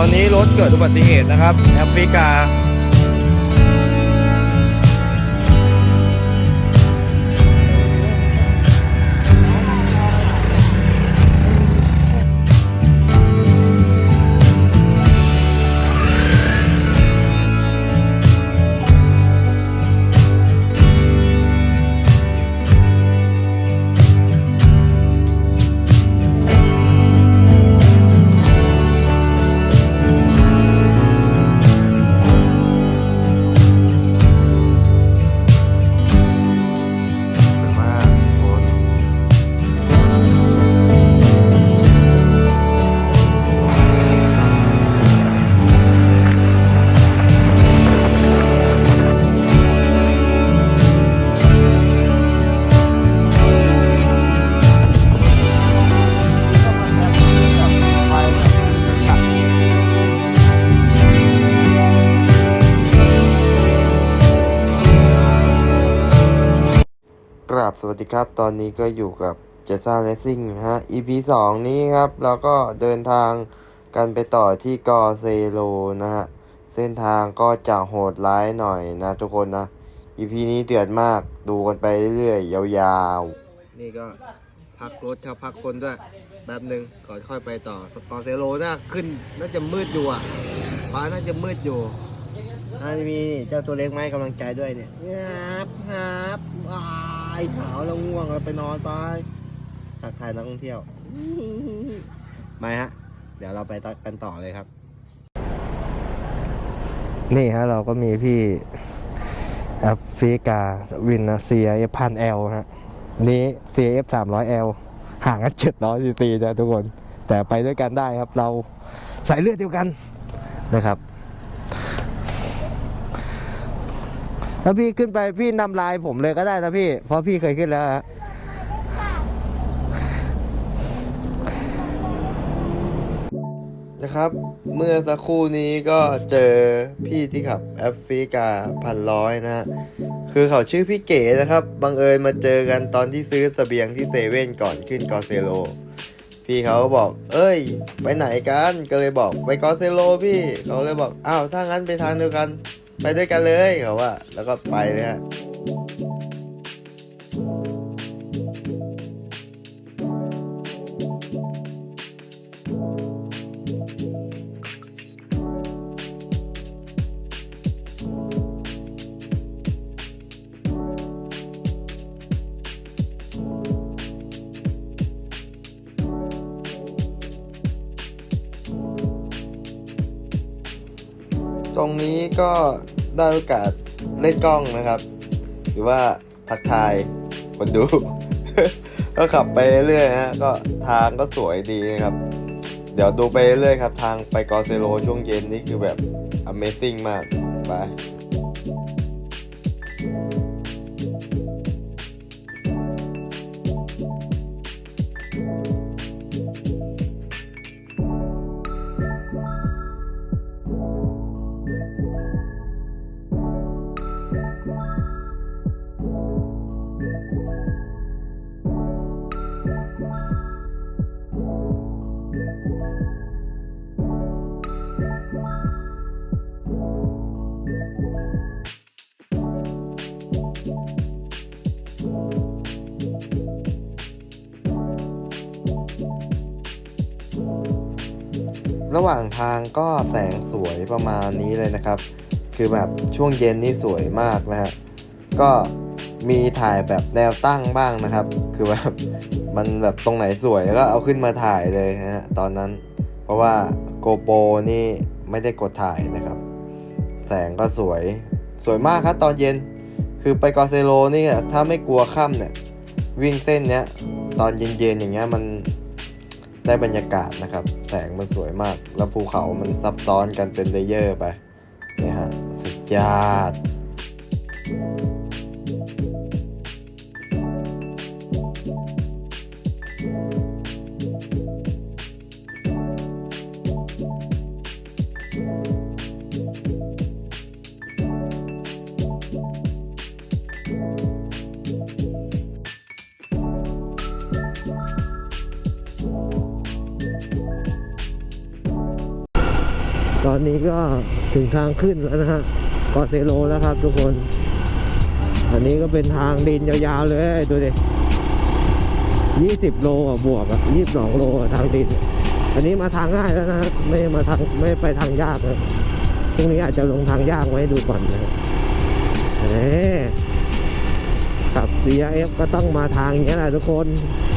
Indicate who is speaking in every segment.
Speaker 1: ตอนนี้รถเกิดอุบัติเหตุนะครับแอฟริกา สวัสดีครับ ตอนนี้ก็อยู่กับเจซ่าเลสซิ่งนะฮะ EP 2 นี้ครับ เราก็เดินทางกันไปต่อที่กอเซโลนะฮะ เส้นทางก็จะโหดร้ายหน่อยนะทุกคนนะ EP นี้เดือดมากดูกันไปเรื่อยๆ ยาวๆ นี่ก็พักรถครับพักคนด้วยแป๊บหนึ่งก่อนค่อยไปต่อสกอเซโลน่าขึ้นน่าจะมืดอยู่อะฟ้าน่าจะมืดอยู่น่ามีเจ้าตัวเล็กไม้กำลังใจด้วยเนี่ยงับงับวา เผาแล้วง่วงแล้วไปนอนไปทักทายนักท่องเที่ยวมาฮะ เดี๋ยวเราไปกันต่อเลยครับ นี่ฮะเราก็มีพี่แอฟริกาวินเซียเอฟพันเอลฮะนี้ CF 300 L ห่างกัน700ซีซีนะทุกคน แต่ไปด้วยกันได้ครับเราสายเลือดเดียวกันนะครับ ถ้าพี่ขึ้นไปพี่นำลายผมเลยก็ได้นะพี่ เพราะพี่เคยขึ้นแล้วนะครับ เมื่อสักครู่นี้ก็เจอพี่ที่ขับแอฟริกาพันร้อยนะฮะ คือเขาชื่อพี่เก๋นะครับ บังเอิญมาเจอกันตอนที่ซื้อเสบียงที่เซเว่นก่อนขึ้นกอเซโล พี่เขาบอก เอ้ย ไปไหนกัน ก็เลยบอกไปกอเซโลพี่ เขาเลยบอก อ้าว ถ้างั้นไปทางเดียวกัน ไปด้วยกันเลยเขาว่า แล้วก็ไปเลยฮะ ตรงนี้ก็ได้โอกาสเล่นกล้องนะครับ หรือว่าทักทายคนดู ก็ขับไปเรื่อยฮะก็ทางก็สวยดีนะครับ เดี๋ยวดูไปเรื่อยครับ ทางไปกอเซโลช่วงเย็นนี่คือแบบ Amazing มาก ไป ระหว่างทางก็แสงสวยประมาณนี้เลยนะครับ คือแบบช่วงเย็นนี่สวยมากนะฮะก็มีถ่ายแบบแนวตั้งบ้างนะครับ คือแบบมันแบบตรงไหนสวยก็เอาขึ้นมาถ่ายเลยนะฮะตอนนั้น เพราะว่าโกโปรนี่ไม่ได้กดถ่ายนะครับ แสงก็สวยสวยมากครับตอนเย็น คือไปกอเซโลนี่ถ้าไม่กลัวค่ำเนี่ยวิ่งเส้นเนี้ยตอนเย็นๆอย่างเงี้ยมัน ได้บรรยากาศนะครับ แสงมันสวยมาก แล้วภูเขามันซับซ้อนกันเป็นเลเยอร์ไปเนี่ยฮะสุดยอด นี้ก็ถึงทางขึ้นแล้วนะฮะกอเซโลแล้วครับทุกคน อันนี้ก็เป็นทางดินยาวๆเลยดูดิยี่สิบโลอะบวกอะยี่สิบสองโลทางดิน อันนี้มาทางง่ายแล้วนะไม่มาทางไม่ไปทางยากนะพรุ่งนี้อาจจะลงทางยากไว้ดูก่อนนะเอ๊ขับ CRF ก็ต้องมาทางนี้แหละทุกคน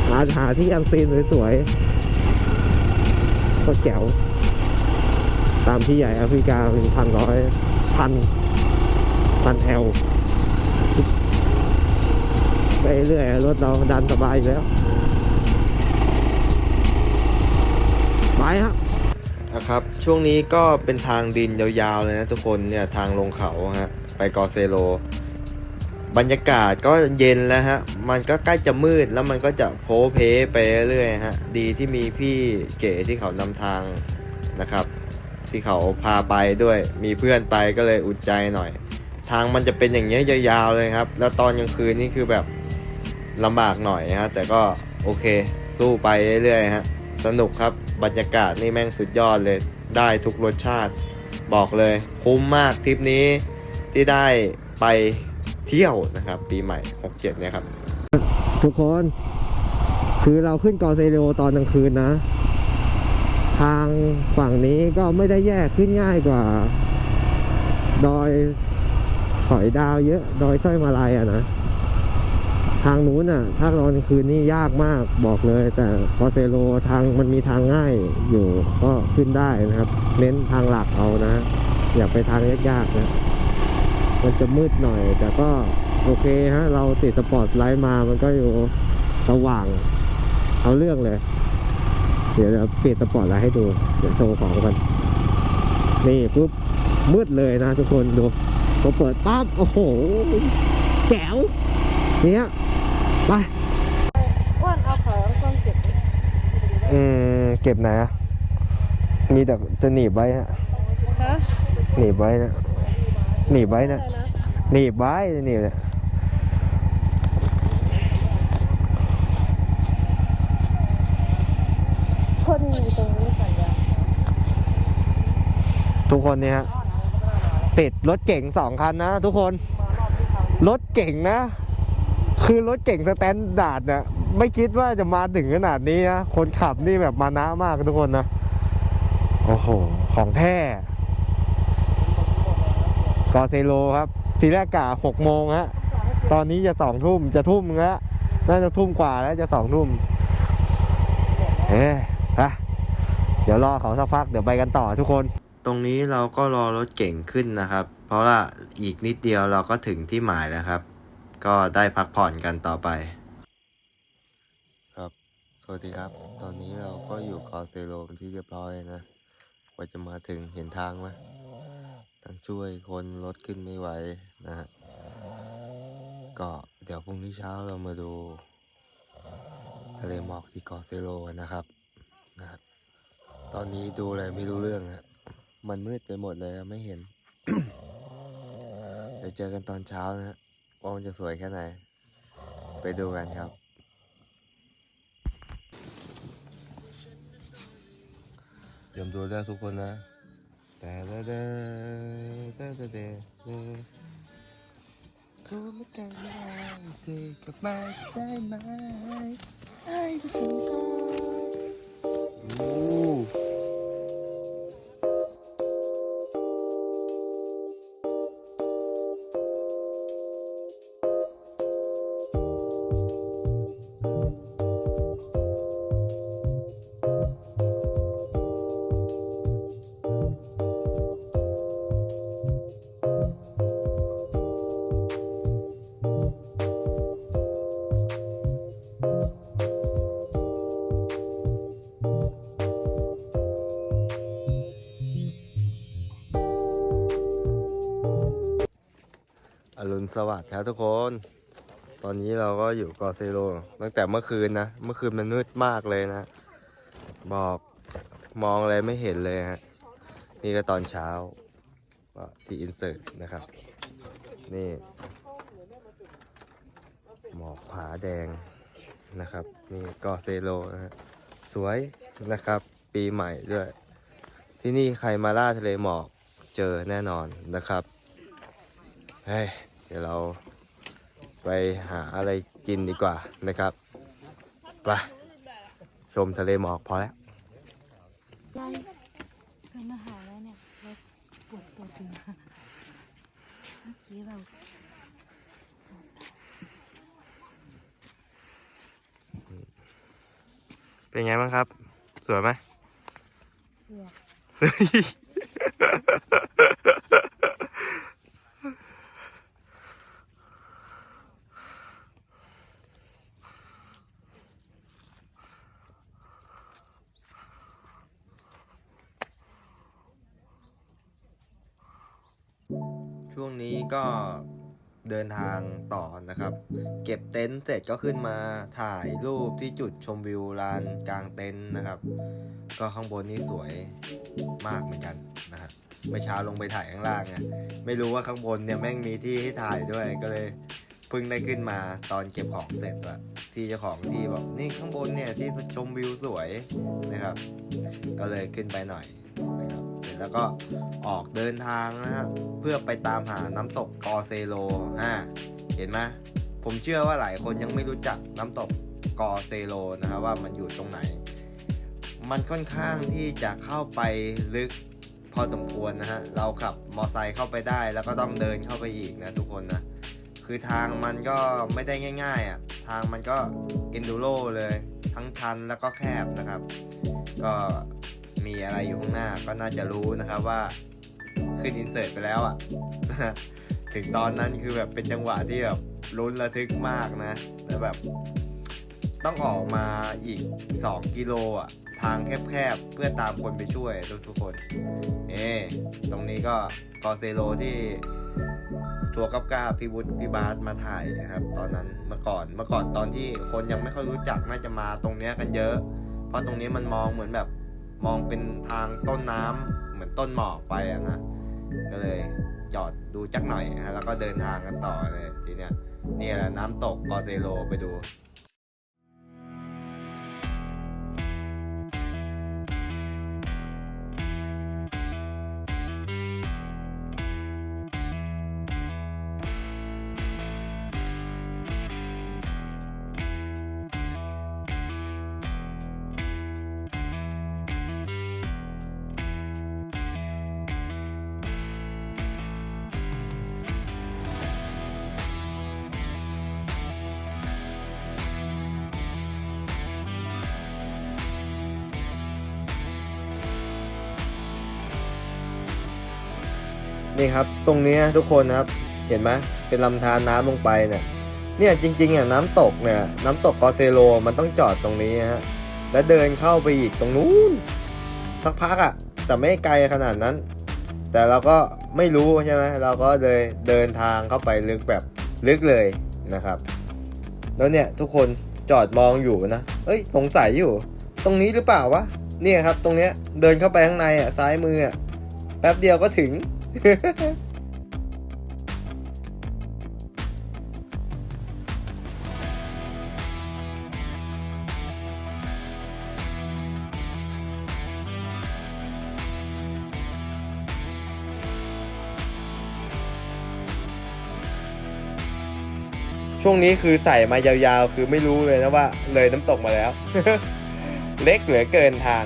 Speaker 1: หาหาที่อันซีนสวยๆโคตรแจ๋ว ตามที่ใหญ่แอฟริกาเป็นพันร้อยพันพันแอลไปเรื่อยรถเราดันสบายอยู่แล้ว ไปฮะนะครับช่วงนี้ก็เป็นทางดินยาวๆเลยนะทุกคนเนี่ยทางลงเขาฮะไปกอเซโล บรรยากาศก็เย็นแล้วฮะมันก็ใกล้จะมืดแล้วมันก็จะโพเพไปเรื่อยฮะดีที่มีพี่เก๋ที่เขานำทางนะครับ ที่เขาพาไปด้วย มีเพื่อนไปก็เลยอุ่นใจหน่อย ทางมันจะเป็นอย่างเงี้ยยาวๆเลยครับ แล้วตอนกลางคืนนี่คือแบบลำบากหน่อยฮะแต่ก็โอเค สู้ไปเรื่อยๆฮะสนุกครับบรรยากาศนี่แม่งสุดยอดเลยได้ทุกรสชาติ บอกเลยคุ้มมากทริปนี้ที่ได้ไปเที่ยวนะครับ ปีใหม่ 67เนี่ยครับ ทุกคน คือเราขึ้นกอเซโรตอนกลางคืนนะ ทางฝั่งนี้ก็ไม่ได้แยกขึ้นง่ายกว่า ดอยขอยดาวเยอะ ดอยสร้อยมาลายอะนะ ทางนู้นอะถ้าตอนคืนนี่ยากมากบอกเลย แต่กอเซโลทางมันมีทางง่ายอยู่ก็ขึ้นได้นะครับ เน้นทางหลักเอานะ อย่าไปทางยากๆนะมันจะมืดหน่อย แต่ก็โอเคฮะ เราติดสปอร์ตไลท์มามันก็อยู่สว่าง เอาเรื่องเลย เดี๋ยวเดี๋ยวปิดสปอร์ตไลท์ให้ดู เดี๋ยวโชว์ของกัน นี่ปุ๊บมืดเลยนะทุกคนดูพอเปิดปั๊บโอ้โห แจ๋วเนี้ยไป
Speaker 2: อ้วนเอาของเครื่องเก็บ
Speaker 1: อืม เก็บไหนอะมีแต่จะหนีบไว้ฮะ
Speaker 2: ฮะ
Speaker 1: หนีบไว้นะหนีบไว้นะ
Speaker 2: อะไรนะ
Speaker 1: หนีบไว้หนีบเนี่ย
Speaker 2: คนอยู่ตรงนี้สัญญา
Speaker 1: ทุกคนเนี่ยฮะติดรถเก่งสองคันนะทุกคน รถเก่งนะ คือรถเก่งสแตนดาร์ดเนี่ยไม่คิดว่าจะมาถึงขนาดนี้นะ คนขับนี่แบบมานะมากทุกคนนะ โอ้โห ของแท้กอเซโลครับ ทีแรกกะหกโมงฮะ ตอนนี้จะสองทุ่มจะทุ่มแล้วน่าจะทุ่มกว่าแล้วจะสองทุ่มเอ๊ะฮะเดี๋ยวรอเขาสักพักเดี๋ยวไปกันต่อทุกคน ตรงนี้เราก็รอรถเก่งขึ้นนะครับ เพราะว่าอีกนิดเดียวเราก็ถึงที่หมายแล้วครับ ก็ได้พักผ่อนกันต่อไป ครับ สวัสดีครับ ตอนนี้เราก็อยู่กอเซโลเป็นที่เรียบร้อยนะกว่าจะมาถึงเห็นทางไหมต้องช่วยคนรถขึ้นไม่ไหวนะฮะก็เดี๋ยวพรุ่งนี้เช้าเรามาดูทะเลหมอกที่เกาะเซโลนนะครับนะครับตอนนี้ดูอะไรไม่รู้เรื่องฮะ มันมืดไปหมดเลยอะไม่เห็น เดี๋ยวเจอกันตอนเช้านะฮะว่ามันจะสวยแค่ไหน ไปดูกันครับเตรียมตัวได้ทุกคนนะแต่แต่แต่แต่แต่แต่แต่ก็ไม่กันได้เธอกลับมาได้ไหมให้ทุกคนก่อนโอ้ สวัสดิ์ครับทุกคน ตอนนี้เราก็อยู่เกาะเซโลตั้งแต่เมื่อคืนนะ เมื่อคืนมันมืดมากเลยนะ บอกมองอะไรไม่เห็นเลยฮะ นี่ก็ตอนเช้าก็ที่อินเสิร์ตนะครับ นี่ หมอกผาแดงนะครับ นี่เกาะเซโลนะฮะ สวยนะครับ ปีใหม่ด้วย ที่นี่ใครมาล่าทะเลหมอกเจอแน่นอนนะครับเฮ้ ดี๋ยวเราไปหาอะไรกินดีกว่านะครับไปชมทะเลหมอกพอแล้ว
Speaker 3: ยายเกินอาหารแล้วเนี่ยเราปวดตัวตึงเมื่อกี้เรา
Speaker 1: เป็นไงบ้างครับ สวยไหม
Speaker 3: เสือก
Speaker 1: เดินทางต่อนะครับ เก็บเต็นท์เสร็จก็ขึ้นมาถ่ายรูปที่จุดชมวิวลานกลางเต็นท์นะครับ ก็ข้างบนนี่สวยมากเหมือนกันนะฮะเมื่อเช้าลงไปถ่ายข้างล่างไงไม่รู้ว่าข้างบนเนี่ยแม่งมีที่ให้ถ่ายด้วยก็เลยเพิ่งได้ขึ้นมาตอนเก็บของเสร็จว่าพี่เจ้าของที่บอกนี่ข้างบนเนี่ยที่ชมวิวสวยนะครับ ก็เลยขึ้นไปหน่อย แล้วก็ออกเดินทางนะฮะเพื่อไปตามหาน้ำตกกอเซโลอ่าเห็นไหมผมเชื่อว่าหลายคนยังไม่รู้จักน้ำตกกอเซโลนะครับว่ามันอยู่ตรงไหน มันค่อนข้างที่จะเข้าไปลึกพอสมควรนะฮะ เราขับมอไซค์เข้าไปได้แล้วก็ต้องเดินเข้าไปอีกนะทุกคนนะ คือทางมันก็ไม่ได้ง่ายๆอะ ทางมันก็เอนดูโรเลย ทั้งชันแล้วก็แคบนะครับ ก็ มีอะไรอยู่ข้างหน้าก็น่าจะรู้นะครับว่าขึ้นอินเสิร์ตไปแล้วอะ่ะ ถึงตอนนั้นคือแบบเป็นจังหวะที่แบบลุ้นระทึกมากนะแล้วแบบต้องออกมาอีก 2 กิโลอะ ทางแคบๆ เพื่อตามคนไปช่วยทุกคน เอ่ตรงนี้ก็กอเซโลที่ทัวร์กับกาพี่วุฒิพี่บาสมาถ่ายนะครับ ตอนนั้นเมื่อก่อนเมื่อก่อนตอนที่คนยังไม่ค่อยรู้จักน่าจะมาตรงเนี้ยกันเยอะ เพราะตรงนี้มันมองเหมือนแบบ มองเป็นทางต้นน้ำเหมือนต้นหมอกไปอะนะก็เลยจอดดูจักหน่อยนะฮะแล้วก็เดินทางกันต่อเลยทีเนี้ยนี่แหละน้ำตกกอเซโลไปดู นี่ครับ ตรงนี้ทุกคนนะครับ เห็นไหมเป็นลำธารน้ำลงไปเนี่ยเนี่ยจริงๆอะน้ำตกเนี่ยน้ำตกกอเซโลมันต้องจอดตรงนี้ฮะแล้วเดินเข้าไปอีกตรงนู้นสักพักอะ แต่ไม่ไกลขนาดนั้น แต่เราก็ไม่รู้ใช่ไหมเราก็เลยเดินทางเข้าไปลึกแบบลึกเลยนะครับ แล้วเนี่ยทุกคนจอดมองอยู่นะเอ้ยสงสัยอยู่ ตรงนี้หรือเปล่าวะเนี่ยครับ ตรงเนี้ยเดินเข้าไปข้างในอะซ้ายมืออะแป๊บเดียวก็ถึง ช่วงนี้คือใส่มายาวๆ คือไม่รู้เลยนะว่า เลยน้ำตกมาแล้ว เล็กเหลือเกินทาง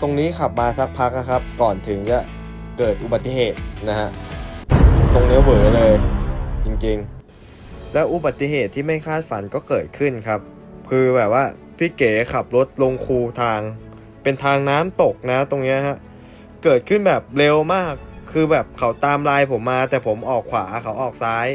Speaker 1: ตรงนี้ขับมาสักพักนะครับ ก่อนถึงจะเกิดอุบัติเหตุนะฮะ ตรงเนี้ยเหวอเลย จริงๆ แล้วอุบัติเหตุที่ไม่คาดฝันก็เกิดขึ้นครับ คือแบบว่าพี่เก๋ขับรถลงคูทาง เป็นทางน้ำตกนะตรงเนี้ยฮะ เกิดขึ้นแบบเร็วมาก คือแบบเขาตามลายผมมา แต่ผมออกขวาเขาออกซ้าย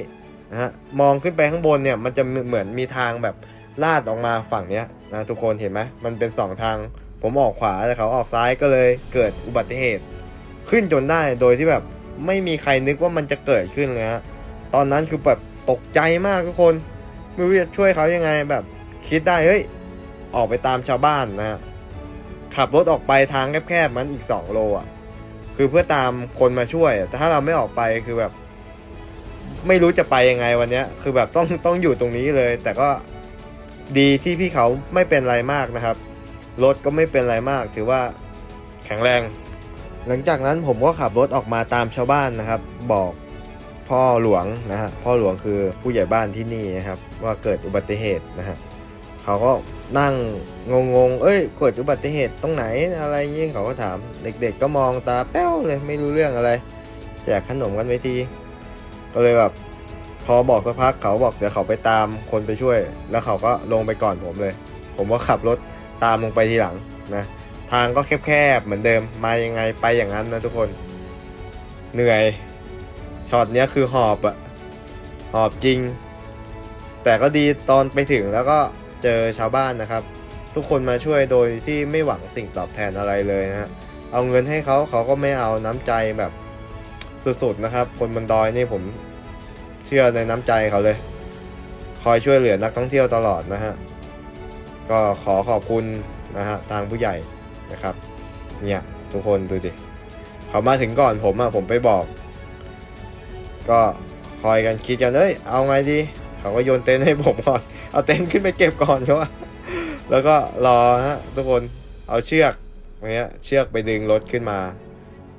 Speaker 1: นะฮะ มองขึ้นไปข้างบนเนี่ยมันจะเหมือนมีทางแบบลาดออกมาฝั่งเนี้ยนะทุกคนเห็นไหมมันเป็นสองทาง ผมออกขวาแต่เขาออกซ้ายก็เลยเกิดอุบัติเหตุ ขึ้นจนได้โดยที่แบบไม่มีใครนึกว่ามันจะเกิดขึ้นเลยฮะตอนนั้นคือแบบตกใจมากทุกคนไม่รู้จะช่วยเขายังไงแบบคิดได้เฮ้ยออกไปตามชาวบ้านนะขับรถออกไปทางแคบๆมันอีกสองโลอะคือเพื่อตามคนมาช่วย แต่ถ้าเราไม่ออกไปคือแบบ ไม่รู้จะไปยังไงวันเนี้ย คือแบบต้องต้องอยู่ตรงนี้เลย แต่ก็ดีที่พี่เขาไม่เป็นไรมากนะครับ รถก็ไม่เป็นไรมาก ถือว่าแข็งแรง หลังจากนั้นผมก็ขับรถออกมาตามชาวบ้านนะครับ บอกพ่อหลวงนะฮะพ่อหลวงคือผู้ใหญ่บ้านที่นี่นะครับ ว่าเกิดอุบัติเหตุนะฮะเขาก็นั่งงงๆ เอ้ยเกิดอุบัติเหตุตรงไหนอะไรเงี้ยเขาก็ถาม เด็กๆก็มองตาแป้วเลยไม่รู้เรื่องอะไรแจกขนมกันไปทีก็เลยแบบพอบอกสักพักเขาบอกเดี๋ยวเขาไปตามคนไปช่วย แล้วเขาก็ลงไปก่อนผมเลย ผมก็ขับรถ ตามลงไปทีหลังนะทางก็แคบๆเหมือนเดิมมายังไงไปอย่างนั้นนะทุกคน เหนื่อยช็อตเนี้ยคือหอบอะหอบจริง แต่ก็ดีตอนไปถึงแล้วก็เจอชาวบ้านนะครับ ทุกคนมาช่วยโดยที่ไม่หวังสิ่งตอบแทนอะไรเลยนะฮะเอาเงินให้เขาเขาก็ไม่เอาน้ำใจแบบสุดๆนะครับ คนบนดอยนี่ผมเชื่อในน้ำใจเขาเลย คอยช่วยเหลือนักท่องเที่ยวตลอดนะฮะ ก็ขอขอบคุณนะฮะทางผู้ใหญ่นะครับเนี่ยทุกคนดูดิเขามาถึงก่อนผมอะผมไปบอก ก็คอยกันคิดกันเอ้ยเอาไงดีเขาก็โยนเต็นท์ให้ผมก่อนเอาเต็นท์ขึ้นไปเก็บก่อนเขาว่าแล้วก็รอฮะทุกคนเอาเชือกเงี้ยเชือกไปดึงรถขึ้นมา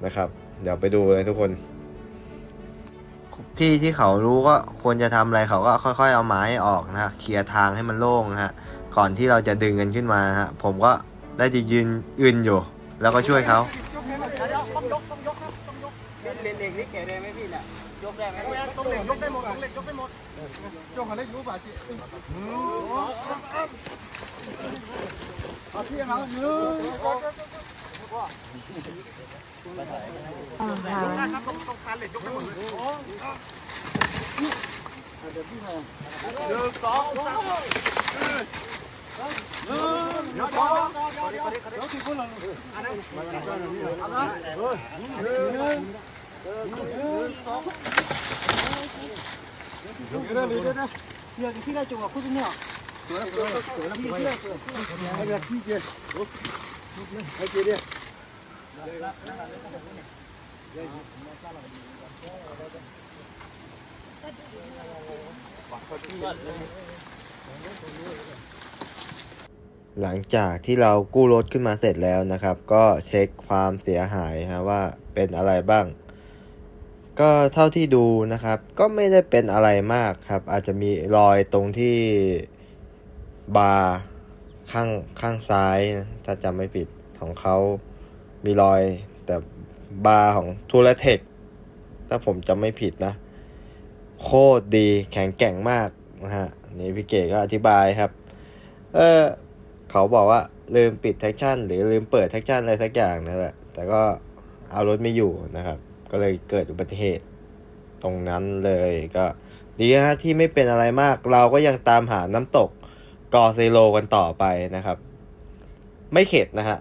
Speaker 1: นะครับ เดี๋ยวไปดูเลยทุกคนพี่ที่เขารู้ก็ควรจะทำอะไรเขาก็ค่อย ๆ เอาไม้ออกนะฮะเคลียร์ทางให้มันโล่งนะฮะ ก่อนที่เราจะดึงกันขึ้นมาฮะผมก็ได้จะยืนอื่นอยู่ แล้วก็ช่วยเขา
Speaker 4: เล็กๆนี่แกได้ไหมพี่เนี่ยยกได้ไหมต้องเล็กยกได้หมดต้องเล็กยกได้หมดยกอะไรรู้ป่ะจีเอาที่เขาหนึ่ง
Speaker 2: อ่าหา
Speaker 4: ครับต้องต้องหนึ่งสองสามเดี๋ยวเดี๋ยวเดี๋ยวเดี๋ยวเดี๋ยว ที่ค ห
Speaker 1: ลังจากที่เรากู้รถขึ้นมาเสร็จแล้วนะครับ ก็เช็คความเสียหายฮะว่าเป็นอะไรบ้าง ก็เท่าที่ดูนะครับ ก็ไม่ได้เป็นอะไรมากครับ อาจจะมีรอยตรงที่บาร์ข้างข้างซ้าย ถ้าจำไม่ผิดของเขามีรอยแต่บาร์ของทูเลเทคถ้าผมจำไม่ผิดนะ โคตรดีแข็งแกร่งมากนะฮะนี่พี่เก๋ก็อธิบายครับ เออ เขาบอกว่าลืมปิดแท็กชั่น หรือลืมเปิดแท็กชั่นอะไรสักอย่างนั่นแหละ แต่ก็เอารถไม่อยู่นะครับ ก็เลยเกิดอุบัติเหตุตรงนั้นเลยก็ดีนะฮะที่ไม่เป็นอะไรมาก เราก็ยังตามหาน้ำตกกอเซโลกันต่อไปนะครับ ไม่เข็ดนะฮะ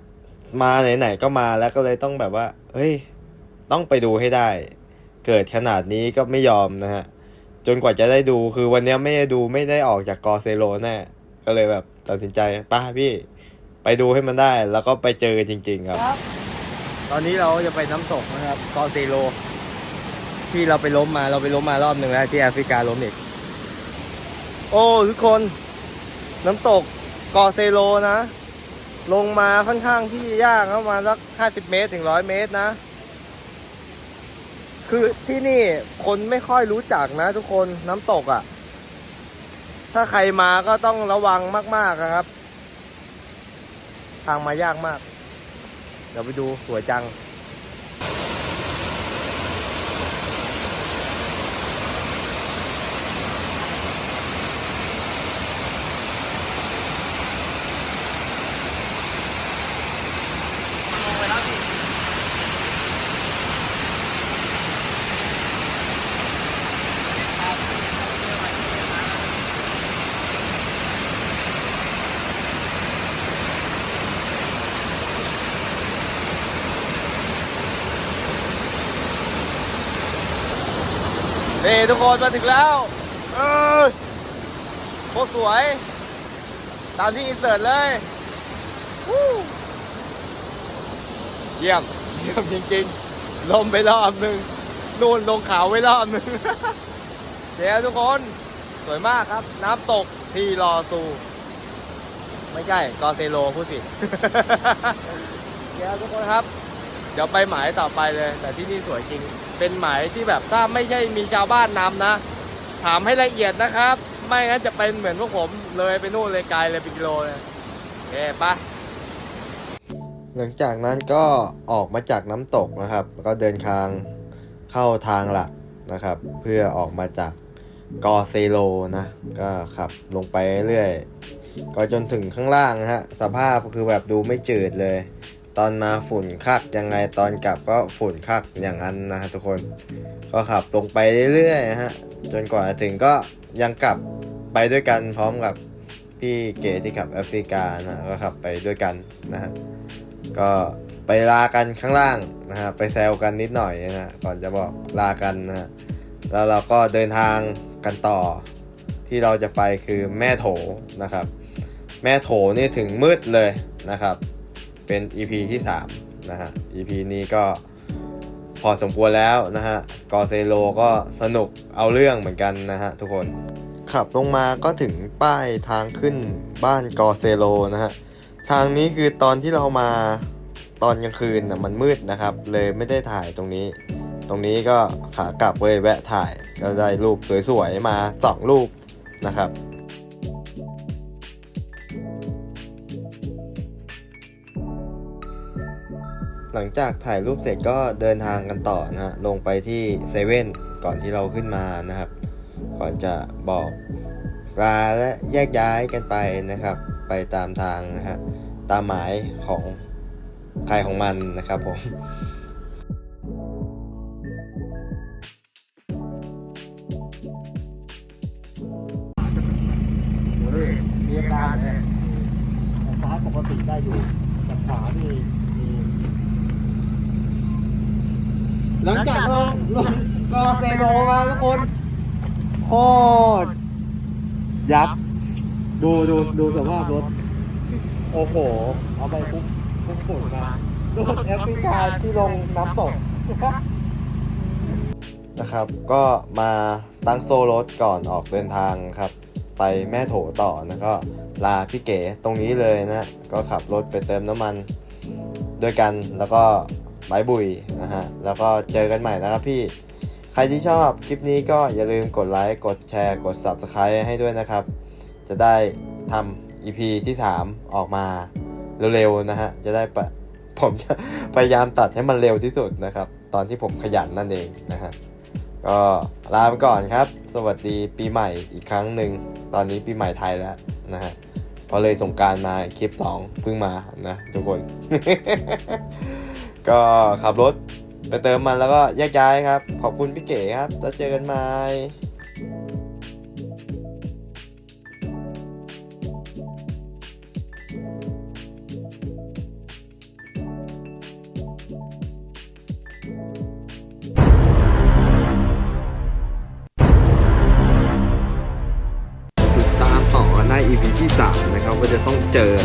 Speaker 1: มาไหนๆก็มาแล้วก็เลยต้องแบบว่า เฮ้ย ต้องไปดูให้ได้ เกิดขนาดนี้ก็ไม่ยอมนะฮะ จนกว่าจะได้ดูคือวันนี้ไม่ได้ดูไม่ได้ออกจากกอเซโลแน่ ก็เลยแบบตัดสินใจป้าพี่ไปดูให้มันได้ แล้วก็ไปเจอกันจริง ๆ ครับ
Speaker 4: ตอนนี้เราจะไปน้ำตกนะครับกอเซโล ที่เราไปล้มมาเราไปล้มมารอบหนึ่งแล้วที่แอฟริกาล้มอีก โอ้ทุกคน น้ำตกกอเซโลนะ ลงมาค่อนข้างที่ยากประมาณสักห้าสิบเมตรถึงร้อยเมตรนะ คือที่นี่คนไม่ค่อยรู้จักนะ ทุกคนน้ำตกอะ่ะ ถ้าใครมาก็ต้องระวังมาก ๆนะครับ ทางมายากมาก เดี๋ยวไปดูสวยจัง ทุกคนมาถึงแล้วเออโคตรสวย ตามที่อินเสิร์ตเลยวู้เยี่ยมเยี่ยมจริงๆ ลมไปรอบหนึ่งนู่นลงเขาไปรอบหนึ่งเดี๋ยวทุกคนสวยมากครับ น้ำตกทีรอซู ไม่ใช่กอเซโลพูดผิดเดี๋ยวทุกคนครับ เดี๋ยวไปหมายต่อไปเลย แต่ที่นี่สวยจริง เป็นหมายที่แบบถ้าไม่ใช่มีชาวบ้านนำนะ ถามให้ละเอียดนะครับ ไม่งั้นจะเป็นเหมือนพวกผมเลยไปนู่นเลยไกลเลยเป็นกิโลเลยโอเคไปะ
Speaker 1: หลังจากนั้นก็ออกมาจากน้ำตกนะครับก็เดินทางเข้าทางหลักนะครับ เพื่อออกมาจากกอเซโลนะก็ขับลงไปเรื่อยๆก็จนถึงข้างล่างนะฮะสภาพคือแบบดูไม่จืดเลย ตอนมาฝุ่นคักยังไงตอนกลับก็ฝุ่นคักอย่างนั้นนะฮะทุกคน ก็ขับลงไปเรื่อยๆฮะจนกว่าถึงก็ยังกลับไปด้วยกันพร้อมกับพี่เก๋ที่ขับแอฟริกานะก็ขับไปด้วยกันนะฮะก็ไปลากันข้างล่างนะฮะไปแซวกันนิดหน่อยนะฮะก่อนจะบอกลากันนะฮะแล้วเราก็เดินทางกันต่อที่เราจะไปคือแม่โถนะครับ แม่โถนี่ถึงมืดเลยนะครับ เป็น EP ที่ 3 นะฮะ EP นี้ก็พอสมควรแล้วนะฮะ กอเซโลก็สนุกเอาเรื่องเหมือนกันนะฮะทุกคน ขับลงมาก็ถึงป้ายทางขึ้นบ้านกอเซโลนะฮะ ทางนี้คือตอนที่เรามาตอนกลางคืนนะมันมืดนะครับ เลยไม่ได้ถ่ายตรงนี้ ตรงนี้ก็ขากลับเลยแวะถ่ายก็ได้รูปสวยๆมาสองรูปนะครับ หลังจากถ่ายรูปเสร็จก็เดินทางกันต่อนะฮะลงไปที่เซเว่นก่อนที่เราขึ้นมานะครับ ก่อนจะบอกลาและแยกย้ายกันไปนะครับ ไปตามทางนะฮะตามหมายของใครของมันนะครับผม
Speaker 5: ดูดูดูสภาพรถ โอ้โห เอาไปปุ๊บปุ๊บฝุ่นมาดูแอฟริกาที่ลงน้ำตก
Speaker 1: นะครับ ก็มาตั้งโซ่รถก่อนออกเดินทางครับ ไปแม่โถต่อนะก็ลาพี่เก๋ตรงนี้เลยนะ ก็ขับรถไปเติมน้ำมันด้วยกันแล้วก็บายบุยนะฮะ แล้วก็เจอกันใหม่นะครับพี่ ใครที่ชอบคลิปนี้ก็อย่าลืมกดไลค์ กดแชร์ กด Subscribe ให้ด้วยนะครับ จะได้ ทำ EP ที่ 3 ออกมาเร็วๆนะฮะ จะได้ปะผมจะพยายามตัดให้มันเร็วที่สุดนะครับ ตอนที่ผมขยันนั่นเองนะฮะ ก็ลาไปก่อนครับ สวัสดีปีใหม่อีกครั้งหนึ่ง ตอนนี้ปีใหม่ไทยแล้วนะฮะพอเลยสงการมาคลิปสองเพิ่งมานะทุกคน ก็ขับรถไปเติมมันแล้วก็แยกย้ายครับ ขอบคุณพี่เก๋ครับ แล้วเจอกันใหม่ ว่